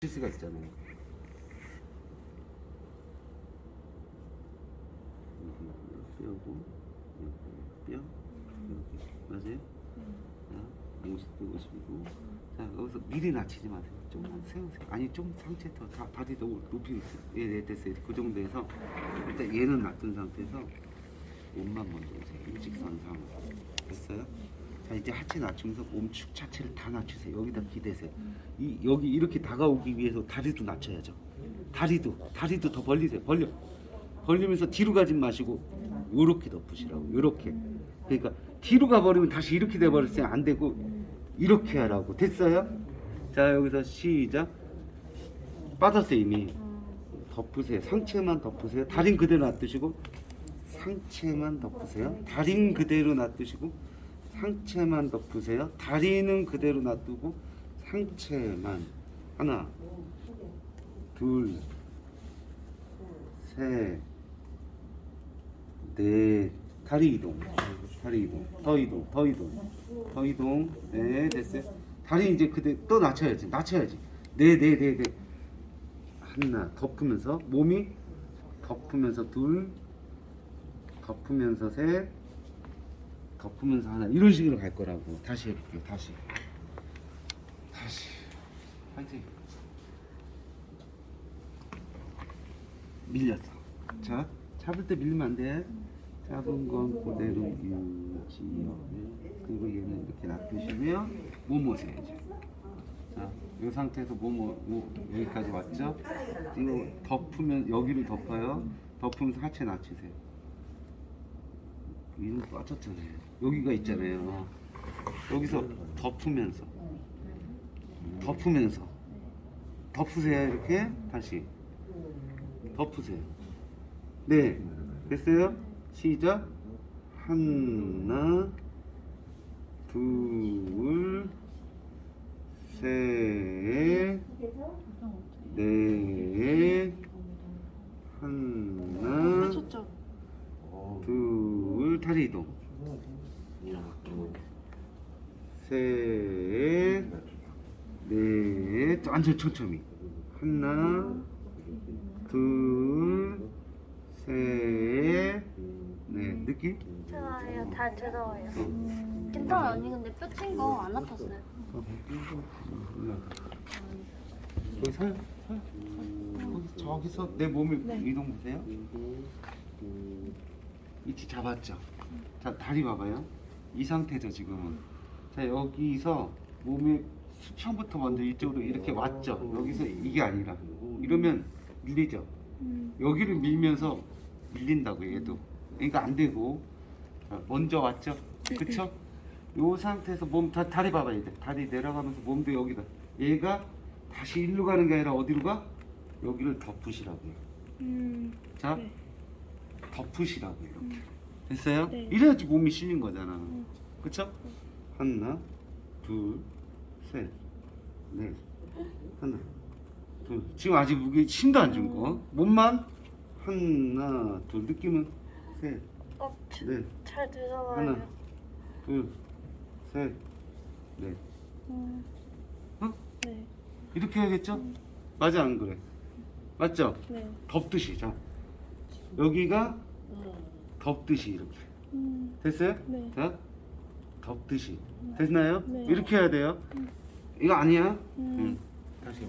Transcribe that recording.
실수가 있잖아요. 여기 뼈고 여기 뼈 여기 맞아요? 자, 50도 50이고 자 여기서 미리 낮추지 마세요. 좀만 세우세요. 아니 좀 상체 더 다, 바디 너무 높이 있어요. 예, 네, 됐어요. 그 정도에서 일단 얘는 놔둔 상태에서 몸만 먼저 오세요. 일직선상 됐어요? 자 이제 하체 낮추면서 몸축 자체를 다 낮추세요. 여기다 기대세요. 이 여기 이렇게 다가오기 위해서 다리도 낮춰야죠. 다리도 다리도 더 벌리세요. 벌려 벌리면서 뒤로 가지 마시고 요렇게 덮으시라고. 요렇게. 그러니까 뒤로 가버리면 다시 이렇게 돼버렸어요. 안 되고 이렇게 하라고. 됐어요? 자 여기서 시작. 빠졌어요 이미. 덮으세요. 상체만 덮으세요. 다리는 그대로 놔두시고 상체만 덮으세요. 다리는 그대로 놔두시고 상체만 덮으세요. 다리는 그대로 놔두고 상체만 하나, 둘, 셋, 넷. 다리 이동. 다리 이동. 더 이동. 더 이동. 더 이동. 네, 됐어요. 다리 이제 그대 또 낮춰야지. 낮춰야지. 네, 네, 네, 네. 하나 덮으면서 몸이 덮으면서 둘 덮으면서 셋 덮으면서 하나 이런 식으로 갈 거라고. 다시 해볼게요. 다시. 다시. 파이팅. 밀렸어. 자 잡을 때 밀리면 안돼. 잡은 건 그대로 유지요 그리고 얘는 이렇게 놔두시고요 몸 오세요죠 자, 이 상태에서 몸, 오- 오- 여기까지 왔죠? 이거 덮으면 여기를 덮어요. 덮으면서 하체 낮추세요. 위는 빠졌잖아요. 여기가 있잖아요. 여기서 덮으면서 덮으면서 덮으세요 이렇게 다시 덮으세요. 네, 됐어요? 시작. 하나, 둘, 셋, 넷, 하나, 미쳤죠? 둘, 다리 이동. 셋, 넷, 완전 천천히. 하나, 둘, 셋, 넷. 느낌? 좋아요. 다 들어와요. 어. 괜찮아 언니 근데 뼈친 거 안 아팠어요. 여기 서요, 서요. 거기 저기서 내 몸을 이동 보세요. 위치 잡았죠. 자 다리 봐봐요. 이 상태죠 지금은. 자 여기서 몸의 수평부터 먼저 이쪽으로 이렇게 왔죠. 여기서 이게 아니라 이러면 밀리죠. 여기를 밀면서 밀린다고 얘도. 그러니까 안 되고 자, 먼저 왔죠. 그쵸? 요 상태에서 몸 다, 다리 봐봐 이제 다리 내려가면서 몸도 여기다. 얘가 다시 일로 가는 게 아니라 어디로 가? 여기를 덮으시라고요. 음. 자, 네. 덮으시라고 이렇게. 됐어요? 네. 이래야지 몸이 실린 거잖아. 그쵸? 하나, 둘, 셋, 넷, 하나, 둘. 지금 아직 무게 힘도 안 준 거. 몸만 하나, 둘. 느낌은 셋, 어, 넷, 잘 들어와요. 하나, 둘, 셋, 넷. 음. 어? 네. 이렇게 해야겠죠? 맞아 안 그래? 맞죠? 네. 덮듯이 자 여기가 덮듯이 이렇게 음. 됐어요? 네. 자 덮듯이 됐나요? 네. 이렇게 해야 돼요 이거 아니야? 음. 응. 다시